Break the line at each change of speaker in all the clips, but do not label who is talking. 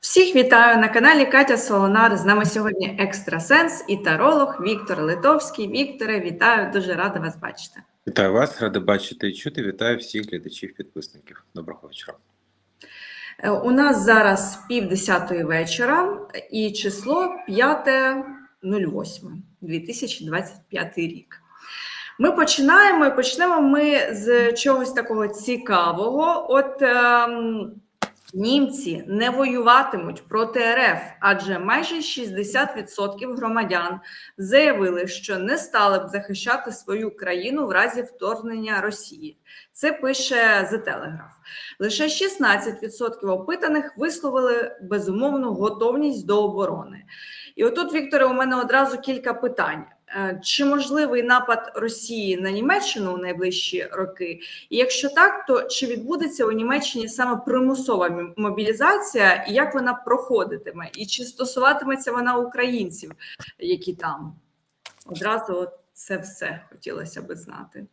Всіх вітаю на каналі Катя Солонар. З нами сьогодні екстрасенс і таролог Віктор Литовський. Вікторе, вітаю, дуже рада вас бачити.
Вітаю вас, радий бачити і чути. Вітаю всіх глядачів, підписників. Доброго вечора.
Е, У нас зараз пів десятої вечора і число 5.08.2025 рік. Ми починаємо і почнемо ми з чогось такого цікавого. От ем, німці не воюватимуть проти РФ, адже майже 60% громадян заявили, що не стали б захищати свою країну в разі вторгнення Росії. Це пише The Telegraph. Лише 16% опитаних висловили безумовну готовність до оборони. І отут, Вікторе, у мене одразу кілька питань. Е, Чи можливий напад Росії на Німеччину у найближчі роки? І якщо так, то чи відбудеться у Німеччині саме примусова мобілізація, і як вона проходитиме? І чи стосуватиметься вона українців, які там? Одразу це все хотілося би знати.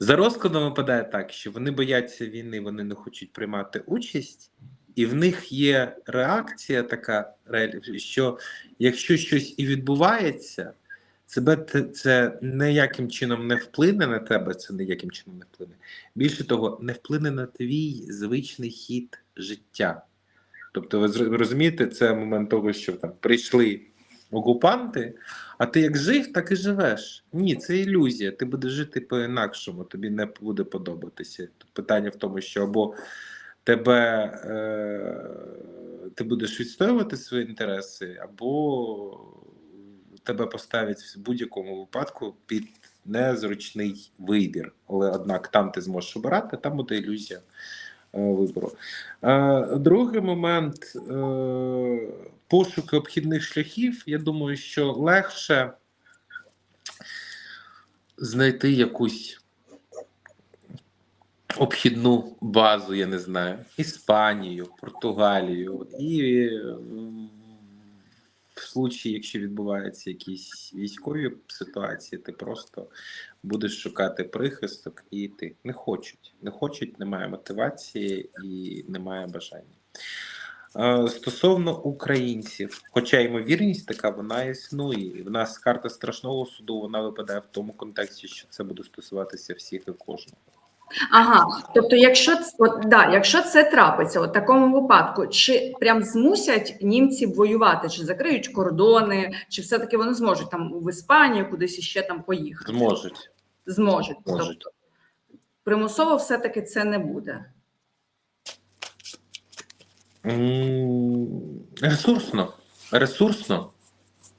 За розкладом випадає так, що вони бояться війни, вони не хочуть приймати участь, і в них є реакція така, що якщо щось і відбувається, те- це ніяким чином не вплине на тебе, це ніяким чином не вплине. Більше того, не вплине на твій звичний хід життя. Тобто, ви розумієте, це момент того, що там прийшли окупанти, а ти як жив, так і живеш. Ні, це ілюзія. Ти будеш жити по-інакшому, тобі не буде подобатися. Питання в тому, що або тебе е, ти будеш відстоювати свої інтереси, або тебе поставлять в будь-якому випадку під незручний вибір. Але однак там ти зможеш обирати, там буде ілюзія вибору. Е, Другий момент е, пошуки обхідних шляхів. Я думаю, що легше знайти якусь обхідну базу, я не знаю, Іспанію, Португалію, і е, в случаї, якщо відбуваються якісь військові ситуації, ти просто будеш шукати прихисток і йти. Не хочуть. Не хочуть, немає мотивації і немає бажання. Е, Стосовно українців, хоча ймовірність така вона існує. І в нас карта страшного суду вона випадає в тому контексті, що це буде стосуватися всіх і кожного.
Ага, тобто, якщо от, да, якщо це трапиться, от такому випадку, чи прям змусять німців воювати, чи закриють кордони, чи все-таки вони зможуть там в Іспанію кудись іще там поїхати?
Зможуть.
Зможуть.
Зможуть.
Тобто, примусово все-таки це не буде.
Ресурсно. Ресурсно.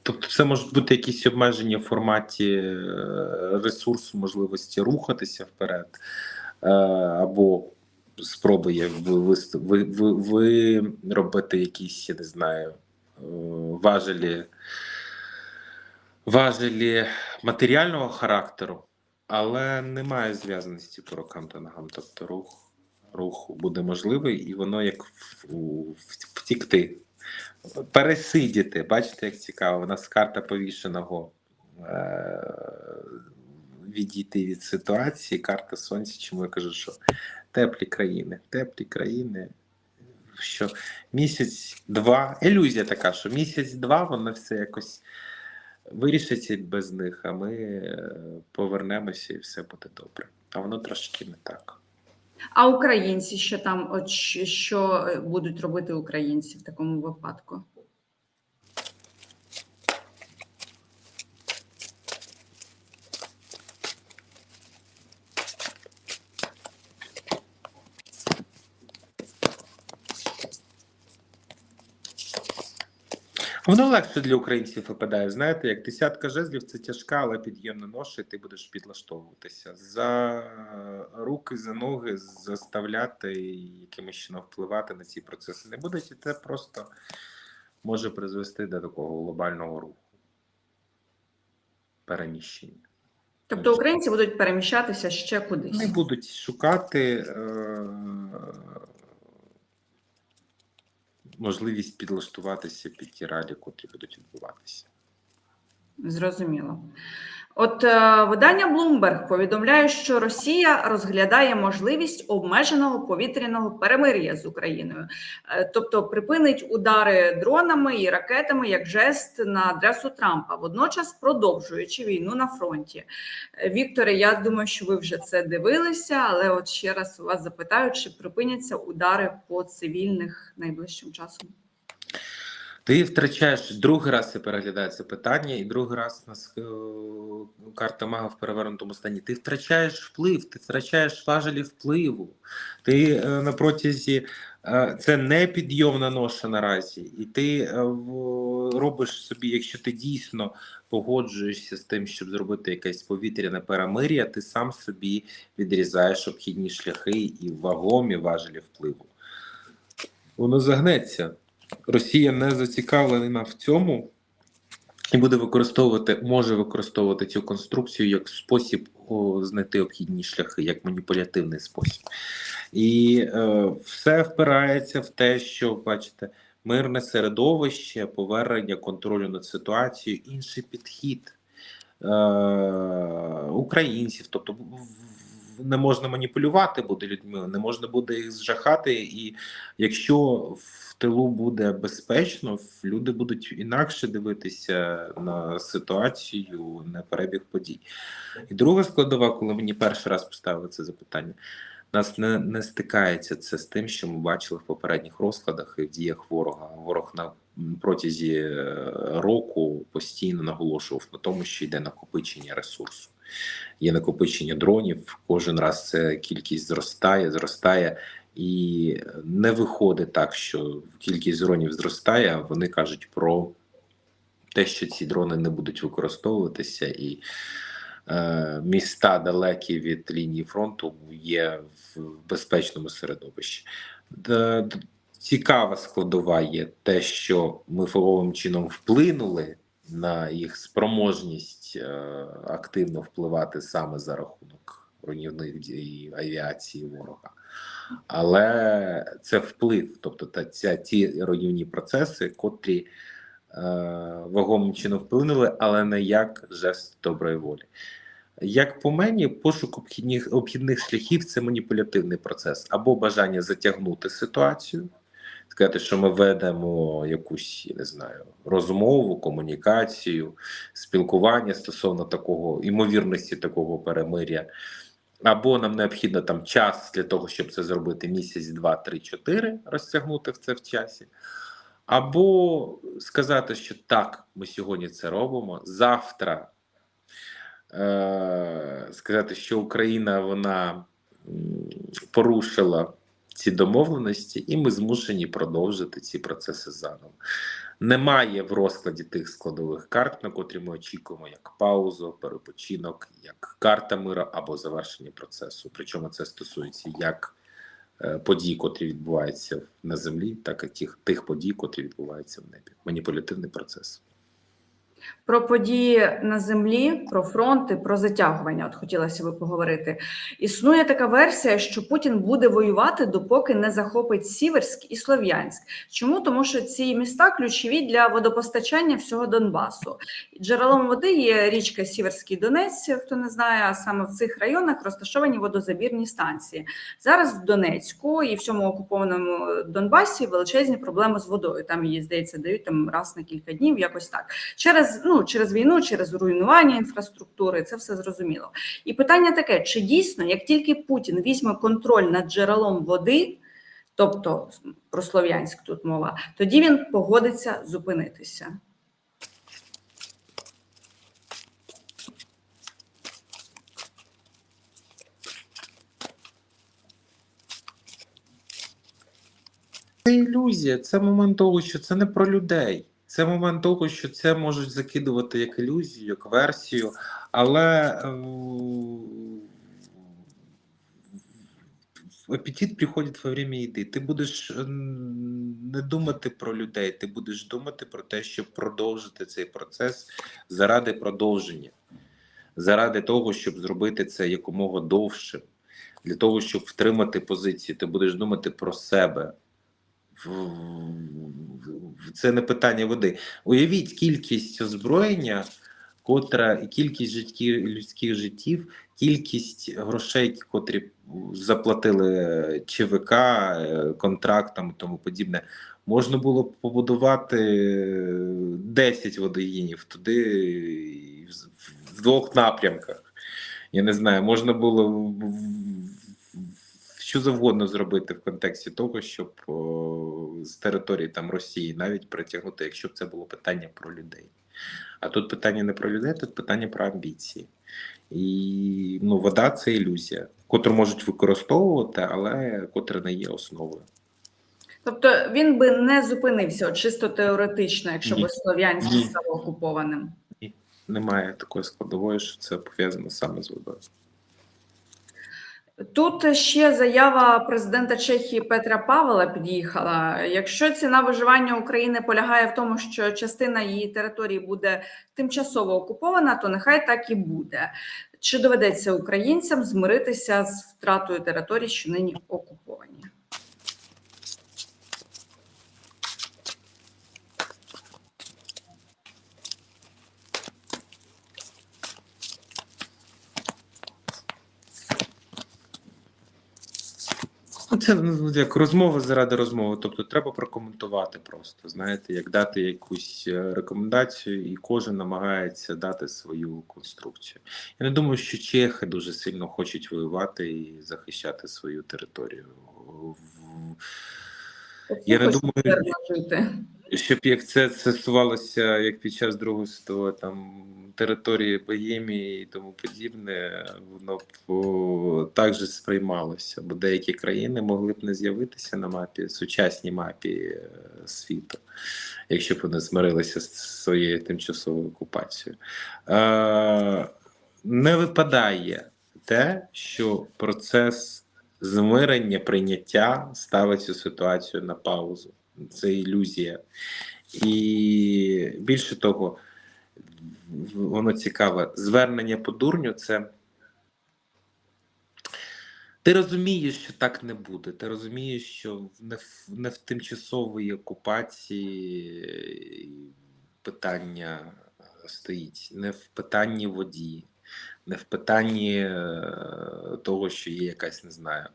Тобто, це можуть бути якісь обмеження в форматі е, ресурсу, можливості рухатися вперед, або спроби є ви, ви, ви, ви робити якісь, я не знаю, е, важелі, важелі матеріального характеру, але немає зв'язаності по рукам та ногам. Тобто рух, рух буде можливий, і воно як втікти. Пересидіти, бачите, як цікаво, у нас карта повішеного е- відійти від ситуації, карта сонця, чому я кажу, що теплі країни, теплі країни, що місяць-два, ілюзія така, що місяць-два воно все якось вирішиться без них, а ми е, повернемося і все буде добре. А воно трошки не так.
А українці що там, от що- е, будуть робити українці в такому випадку?
Воно легше для українців випадає. Знаєте, як десятка жезлів це тяжка, але під'ємна ноша, і ти будеш підлаштовуватися. За руки, за ноги заставляти і якимось чином впливати на ці процеси не будуть, і це просто може призвести до такого глобального руху. Переміщення.
Тобто українці будуть переміщатися ще кудись.
Вони будуть шукати. Е- можливість підлаштуватися під ті ралі, котрі будуть відбуватися.
Зрозуміло. От е, видання Bloomberg повідомляє, що Росія розглядає можливість обмеженого повітряного перемир'я з Україною, Е, тобто припинить удари дронами і ракетами як жест на адресу Трампа, водночас продовжуючи війну на фронті. Е, Вікторе, я думаю, що ви вже це дивилися, але от ще раз вас запитаю, чи припиняться удари по цивільних найближчим часом?
Ти втрачаєш другий раз це переглядає це питання, і другий раз нас е, карта мага в перевернутому стані. Ти втрачаєш вплив, ти втрачаєш важелі впливу. Ти е, на протязі е, це не підйомна ноша наразі, і ти робиш собі, якщо ти дійсно погоджуєшся з тим, щоб зробити якесь повітряне перемир'я, ти сам собі відрізаєш обхідні шляхи і вагомі важелі впливу. Воно загнеться. Росія не зацікавлена в цьому і буде використовувати, може використовувати цю конструкцію як спосіб знайти обхідні шляхи, як маніпулятивний спосіб. І е, все впирається в те, що бачите, мирне середовище, повернення контролю над ситуацією, інший підхід е, українців. Тобто в- не можна маніпулювати буде людьми, не можна буде їх зжахати. І якщо в тилу буде безпечно, люди будуть інакше дивитися на ситуацію, на перебіг подій. І друга складова, коли мені перший раз поставили це запитання, нас не, не стикається це з тим, що ми бачили в попередніх розкладах і в діях ворога. Ворог на протязі е, року постійно наголошував на тому, що йде накопичення ресурсу. Є накопичення дронів. Кожен раз це кількість зростає, зростає, і не виходить так, що кількість дронів зростає. Вони кажуть про те, що ці дрони не будуть використовуватися, і е, міста далекі від лінії фронту є в безпечному середовищі. Д- Цікава складова є те, що ми фоговим чином вплинули на їх спроможність е, активно впливати саме за рахунок руйнівних дій авіації ворога. Але це вплив, тобто та ця ті руйнівні процеси, котрі е, вагомим чином вплинули, але не як жест доброї волі. Як по мені, пошук обхідних, обхідних шляхів це маніпулятивний процес або бажання затягнути ситуацію, сказати, що ми ведемо якусь, я не знаю, розмову, комунікацію, спілкування стосовно такого імовірності такого перемиря. Або нам необхідно там час для того, щоб це зробити місяць, два, три, чотири, розтягнути це в часі. Або сказати, що так, ми сьогодні це робимо. Завтра е- сказати, що Україна вона порушила ці домовленості, і ми змушені продовжити ці процеси заново. Немає в розкладі тих складових карт, на котрі ми очікуємо, як паузу, перепочинок, як карта миру або завершення процесу. Причому це стосується як е, подій, котрі відбуваються на землі, так і тих, тих подій, котрі відбуваються в небі. Маніпулятивний процес.
Про події на землі, про фронти, про затягування. От хотілося би поговорити. Існує така версія, що Путін буде воювати, допоки не захопить Сіверськ і Слов'янськ. Чому? Тому що ці міста ключові для водопостачання всього Донбасу. Джерелом води є річка Сіверський Донець. Хто не знає, а саме в цих районах розташовані водозабірні станції. Зараз в Донецьку і всьому окупованому Донбасі величезні проблеми з водою. Там її здається дають там раз на кілька днів, якось так. Через ну через війну, через руйнування інфраструктури, це все зрозуміло. І питання таке: чи дійсно, як тільки Путін візьме контроль над джерелом води, тобто про Слов'янськ тут мова, тоді він погодиться зупинитися.
Це ілюзія, це момент того, що це не про людей. Це момент того, що це можуть закидувати як ілюзію, як версію, але е, апетит приходить во время їди. Ти будеш е, не думати про людей, ти будеш думати про те, щоб продовжити цей процес заради продовження, заради того, щоб зробити це якомога довшим, для того, щоб втримати позицію, ти будеш думати про себе це не питання води. Уявіть кількість озброєння, котра кількість життів, людських життів, кількість грошей, котрі заплатили ЧВК, е, контрактам і тому подібне. Можна було б побудувати 10 водоїнів туди в- двох напрямках. Я не знаю, можна було що завгодно зробити в контексті того, щоб о, з території там Росії навіть притягнути, якщо б це було питання про людей. А тут питання не про людей, тут питання про амбіції. І ну, вода це ілюзія, котру можуть використовувати, але котра не є основою.
Тобто він би не зупинився чисто теоретично, якщо
Ні.
б Слов'янськ
Ні.
став окупованим.
Немає такої складової, що це пов'язано саме з водою.
Тут ще заява президента Чехії Петра Павла під'їхала. Якщо ціна виживання України полягає в тому, що частина її території буде тимчасово окупована, то нехай так і буде. Чи доведеться українцям змиритися з втратою територій, що нині окуповані?
Це ну, як розмова заради розмови. Тобто треба прокоментувати просто. Знаєте, як дати якусь е, рекомендацію, і кожен намагається дати свою конструкцію. Я не думаю, що чехи дуже сильно хочуть воювати і захищати свою територію. Я не думаю,
жити.
Щоб як це стосувалося як під час Другої світової там території Богемії і тому подібне, воно б о, так же сприймалося, бо деякі країни могли б не з'явитися на мапі, сучасній мапі е, світу, якщо б вони змирилися з своєю тимчасовою окупацією. Е, не випадає те, що процес змирення, прийняття ставить цю ситуацію на паузу. Це ілюзія. І більше того, воно цікаве. Звернення по дурню це. Ти розумієш, що так не буде. Ти розумієш, що не в, не в тимчасовій окупації питання стоїть, не в питанні воді, не в питанні е, того, що є якась, не знаю,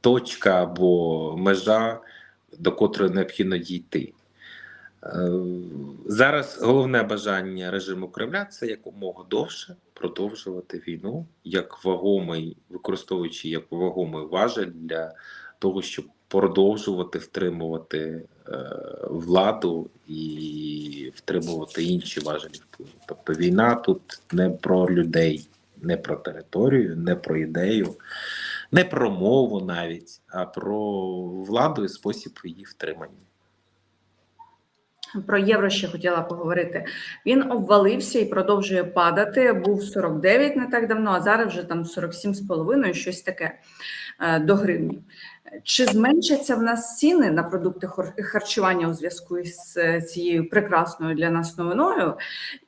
точка або межа, до котрої необхідно дійти. Е, Зараз головне бажання режиму Кремля це якомога довше продовжувати війну як вагомий, використовуючи як вагомий важель для того, щоб продовжувати втримувати е, владу і втримувати інші важелі впливу. Тобто війна тут не про людей, не про територію, не про ідею, не про мову навіть, а про владу і спосіб її втримання.
Про євро ще хотіла поговорити. Він обвалився і продовжує падати. Був 49 не так давно, а зараз вже там 47,5, щось таке е, до гривні. Чи зменшаться в нас ціни на продукти харчування у зв'язку з е, цією прекрасною для нас новиною?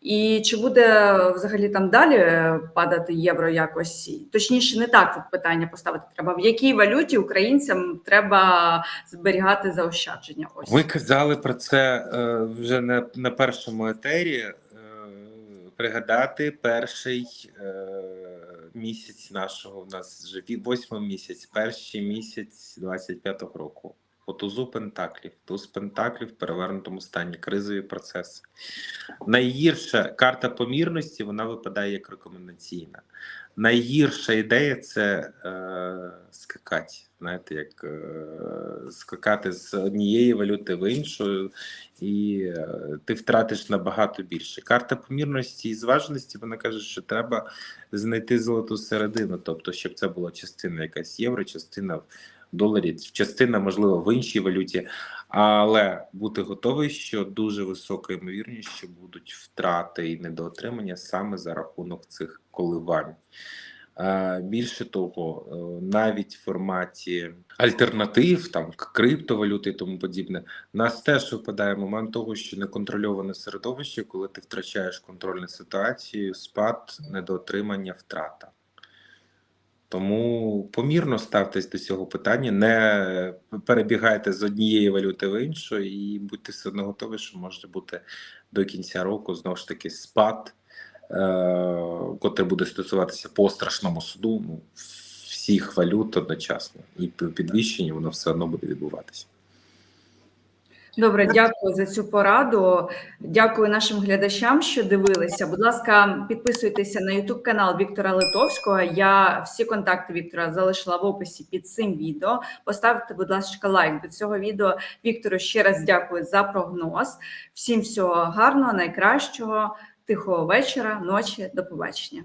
І чи буде взагалі там далі е, падати євро якось? Точніше, не так питання поставити треба. В якій валюті українцям треба зберігати заощадження? Ось
Ми казали про це е, вже на, на першому етері. Е, пригадати перший е, місяць нашого у нас вже восьмий місяць, перший місяць 25-го року. По тузу Пентаклів, туз Пентаклів в перевернутому стані, кризові процеси. Найгірша карта помірності вона випадає як рекомендаційна. Найгірша ідея це е, скакати. Знаєте, як е, скакати з однієї валюти в іншу, і е, ти втратиш набагато більше. Карта помірності і зваженості вона каже, що треба знайти золоту середину, тобто, щоб це була частина якась євро, частина в доларі, частина, можливо, в іншій валюті, але бути готовий, що дуже висока ймовірність, що будуть втрати і недоотримання саме за рахунок цих коливань. Е, Більше того, е, навіть в форматі альтернатив, там криптовалюти і тому подібне, нас теж випадає момент того, що неконтрольоване середовище, коли ти втрачаєш контроль над ситуацією, спад, недоотримання, втрата. Тому помірно ставтесь до цього питання, не перебігайте з однієї валюти в іншу, і будьте все одно готові, що може бути до кінця року знову ж таки спад, е- котрий буде стосуватися по страшному суду ну, всіх валют одночасно. І підвищення воно все одно буде відбуватися.
Добре, дякую за цю пораду. Дякую нашим глядачам, що дивилися. Будь ласка, підписуйтеся на YouTube канал Віктора Литовського. Я всі контакти Віктора залишила в описі під цим відео. Поставте, будь ласка, лайк до цього відео. Віктору ще раз дякую за прогноз. Всім всього гарного, найкращого, тихого вечора, ночі. До побачення.